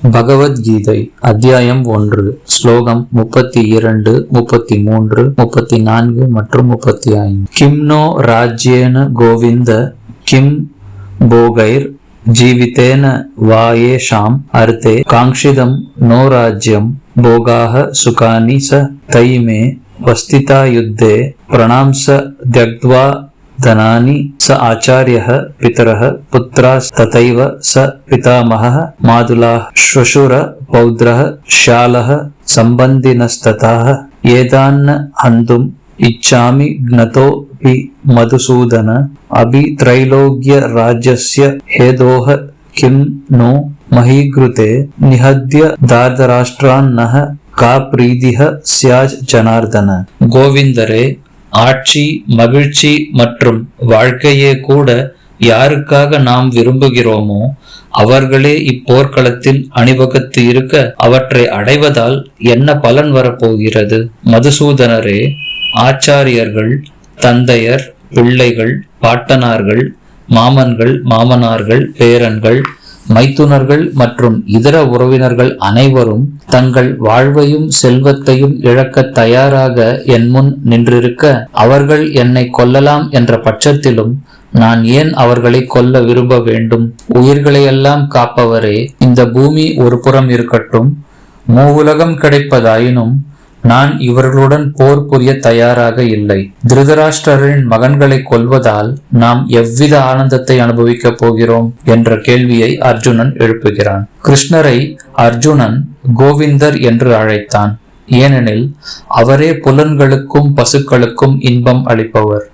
பகவத்கீதை அத்தியாயம் ஒன்று ஸ்லோகம் முப்பத்தி இரண்டு முப்பத்தி மூன்று முப்பத்தி நான்கு மற்றும் முப்பத்தி ஐந்து கிம்னோ ராஜ்யேன கோவிந்த கிம் போகைர் ஜீவித்தேன வாயேஷாம் அர்த்தே. காங்ஷிதம் நோ ராஜ்யம் போகாக சுகானி ச தைமே வஸ்திதா யுத்தே பிரணாம்ச ధనాని స ఆచార్య పితర పుత్రస్తతైవ స పితామహ మాదులా శ్వశుర పౌద్ర శాల సంబంధినస్తత ఏదాన్న హంతుం ఇచ్చామి జ్ఞతో పి మధుసూదన అభి త్రైలోగ్య రాజ్యస్య హేదోహ కిం నో మహీకృతే నిహద్య దార్ధరాష్ట్రాన్నః का प्रीतिः स्याज् जनार्दन गोविन्दरे ஆட்சி மகிழ்ச்சி மற்றும் வாழ்க்கையே கூட யாருக்காக நாம் விரும்புகிறோமோ அவர்களே இப்போர்க்களத்தில் அணிவகுத்து இருக்க அவற்றை அடைவதால் என்ன பலன் வரப்போகிறது? மதுசூதனரே ஆச்சாரியர்கள் தந்தையர் பிள்ளைகள் பாட்டனார்கள் மாமன்கள் மாமனார்கள் பேரன்கள் மைத்துனர்கள் மற்றும் இதர உறவினர்கள் அனைவரும் தங்கள் வாழ்வையும் செல்வத்தையும் இழக்க தயாராக என் முன் நின்றிருக்க அவர்கள் என்னை கொல்லலாம் என்ற பட்சத்திலும் நான் ஏன் அவர்களை கொல்ல விரும்ப வேண்டும்? உயிர்களையெல்லாம் காப்பவரே இந்த பூமி ஒரு புறம் இருக்கட்டும் மூவுலகம் கிடைப்பதாயினும் நான் இவர்களுடன் போர் புரிய தயாராக இல்லை. திருதராஷ்டிரரின் மகன்களை கொல்வதால் நாம் எவ்வித ஆனந்தத்தை அனுபவிக்கப் போகிறோம்? என்ற கேள்வியை அர்ஜுனன் எழுப்புகிறான். கிருஷ்ணரை அர்ஜுனன் கோவிந்தர் என்று அழைத்தான். ஏனெனில் அவரே புலன்களுக்கும் பசுக்களுக்கும் இன்பம் அளிப்பவர்.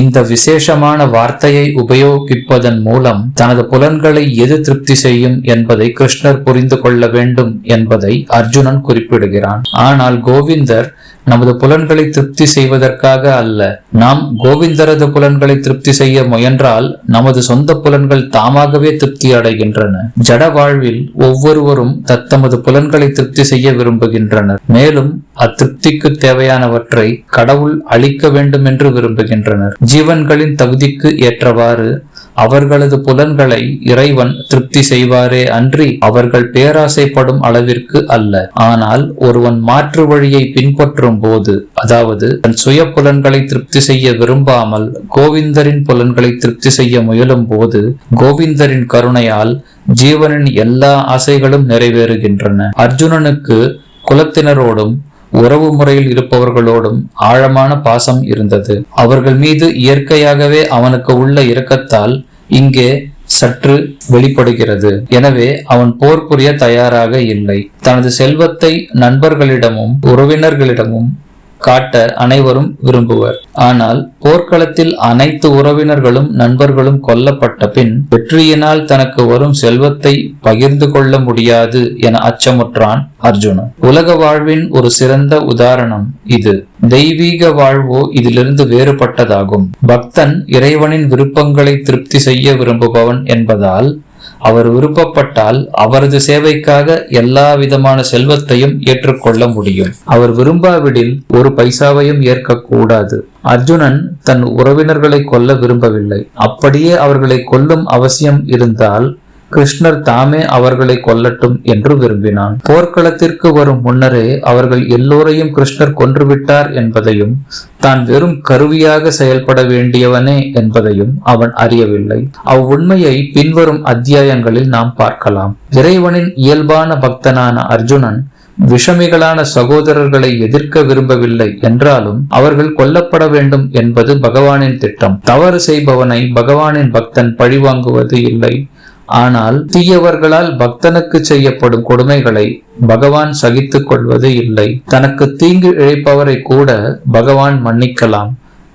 இந்த விசேஷமான வார்த்தையை உபயோகிப்பதன் மூலம் தனது புலன்களை எது திருப்தி செய்யும் என்பதை கிருஷ்ணர் புரிந்து கொள்ள வேண்டும் என்பதை அர்ஜுனன் குறிப்பிடுகிறான். ஆனால் கோவிந்தர் நமது புலன்களை திருப்தி செய்வதற்காக அல்ல. நாம் கோவிந்தரது புலன்களை திருப்தி செய்ய முயன்றால் நமது சொந்த புலன்கள் தாமாகவே திருப்தி அடைகின்றன. ஜட வாழ்வில் ஒவ்வொருவரும் தத்தமது புலன்களை திருப்தி செய்ய விரும்புகின்றனர். மேலும் அத்திருப்திக்கு தேவையானவற்றை கடவுள் அளிக்க வேண்டும் என்று விரும்புகின்றனர். ஜீவன்களின் தகுதிக்கு ஏற்றவாறு அவர்களது புலன்களை இறைவன் திருப்தி செய்வாரே அன்றி அவர்கள் பேராசைப்படும் அளவிற்கு அல்ல. ஆனால் ஒருவன் மாற்று வழியை பின்பற்றும் போது அதாவது தன் சுய புலன்களை திருப்தி செய்ய விரும்பாமல் கோவிந்தரின் புலன்களை திருப்தி செய்ய முயலும் போது கோவிந்தரின் கருணையால் ஜீவனின் எல்லா ஆசைகளும் நிறைவேறுகின்றன. அர்ஜுனனுக்கு குலத்தினரோடும் உறவு முறையில் இருப்பவர்களோடும் ஆழமான பாசம் இருந்தது. அவர்கள் மீது இயற்கையாகவே அவனுக்கு உள்ள இரக்கத்தால் இங்கே சற்று வெளிப்படுகிறது. எனவே அவன் போர் புரிய தயாராக இல்லை. தனது செல்வத்தை நண்பர்களிடமும் உறவினர்களிடமும் காட்ட அனைவரும் விரும்புவர். ஆனால் போர்க்களத்தில் அனைத்து உறவினர்களும் நண்பர்களும் கொல்லப்பட்ட பின் வெற்றியினால் தனக்கு வரும் செல்வத்தை பகிர்ந்து கொள்ள முடியாது என அச்சமுற்றான் அர்ஜுனன். உலக வாழ்வின் ஒரு சிறந்த உதாரணம் இது. தெய்வீக வாழ்வோ இதிலிருந்து வேறுபட்டதாகும். பக்தன் இறைவனின் விருப்பங்களை திருப்தி செய்ய விரும்புபவன் என்பதால் அவர் விருப்பப்பட்டால் அவரது சேவைக்காக எல்லா விதமான செல்வத்தையும் ஏற்றுக்கொள்ள முடியும். அவர் விரும்பாவிடில் ஒரு பைசாவையும் ஏற்கக்கூடாது. அர்ஜுனன் தன் உறவினர்களை கொல்ல விரும்பவில்லை. அப்படியே அவர்களை கொல்லும் அவசியம் இருந்தால் கிருஷ்ணர் தாமே அவர்களை கொல்லட்டும் என்று விரும்பினான். போர்க்களத்திற்கு வரும் முன்னரே அவர்கள் எல்லோரையும் கிருஷ்ணர் கொன்றுவிட்டார் என்பதையும் தான் வெறும் கருவியாக செயல்பட வேண்டியவனே என்பதையும் அவன் அறியவில்லை. அவ்வுண்மையை பின்வரும் அத்தியாயங்களில் நாம் பார்க்கலாம். இறைவனின் இயல்பான பக்தனான அர்ஜுனன் விஷமிகளான சகோதரர்களை எதிர்க்க விரும்பவில்லை என்றாலும் அவர்கள் கொல்லப்பட வேண்டும் என்பது பகவானின் திட்டம். தவறு செய்பவனை பகவானின் பக்தன் பழிவாங்குவது இல்லை. ஆனால் தீயவர்களால் பக்தனுக்கு செய்யப்படும் கொடுமைகளை பகவான் சகித்துக் கொள்வது இல்லை. தனக்கு தீங்கு இழைப்பவரை கூட பகவான் மன்னிக்கலாம்.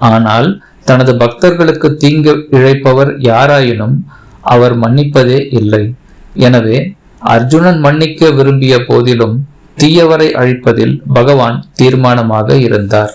ஆனால் தனது பக்தர்களுக்கு தீங்கு இழைப்பவர் யாராயினும் அவர் மன்னிப்பதே இல்லை. எனவே அர்ஜுனன் மன்னிக்க விரும்பிய போதிலும் தீயவரை அழிப்பதில் பகவான் தீர்மானமாக இருந்தார்.